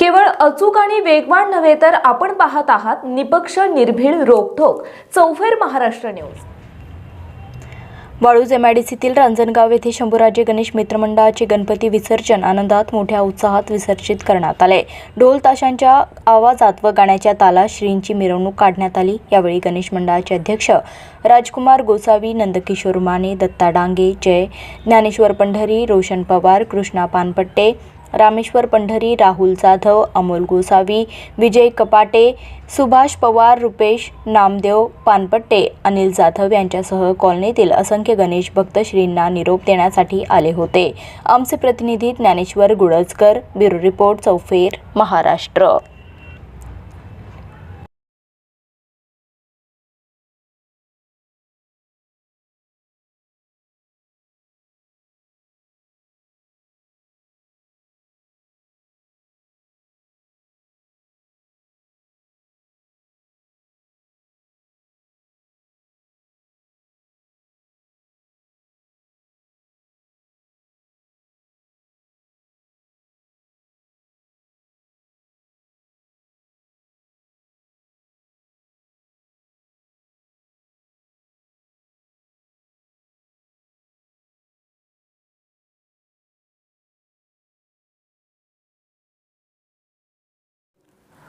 केवळ अचूक आणि वेगवान नव्हे तर आपण पाहत आहात निपक्ष निर्भीड रोखोक चौफेर महाराष्ट्र न्यूज. वाळूज एमआयडीसीतील रांजणगाव येथे शंभूराजे गणेश मित्रमंडळाचे गणपती विसर्जन आनंदात मोठ्या उत्साहात विसर्जित करण्यात आले. ढोल ताशांच्या आवाजात व गाण्याच्या तालात श्रींची मिरवणूक काढण्यात आली. यावेळी गणेश मंडळाचे अध्यक्ष राजकुमार गोसावी नंदकिशोर माने दत्ता डांगे जय ज्ञानेश्वर पंढरी रोशन पवार कृष्णा पानपट्टे रामेश्वर पंढरी राहुल जाधव अमोल गोसावी विजय कपाटे सुभाष पवार रुपेश नामदेव पानपट्टे अनिल जाधव यांच्यासह कॉलनीतील असंख्य गणेश भक्त श्रींना निरोप देण्यासाठी आले होते. आमचे प्रतिनिधी ज्ञानेश्वर गुडजकर ब्युरो रिपोर्ट चौफेर महाराष्ट्र.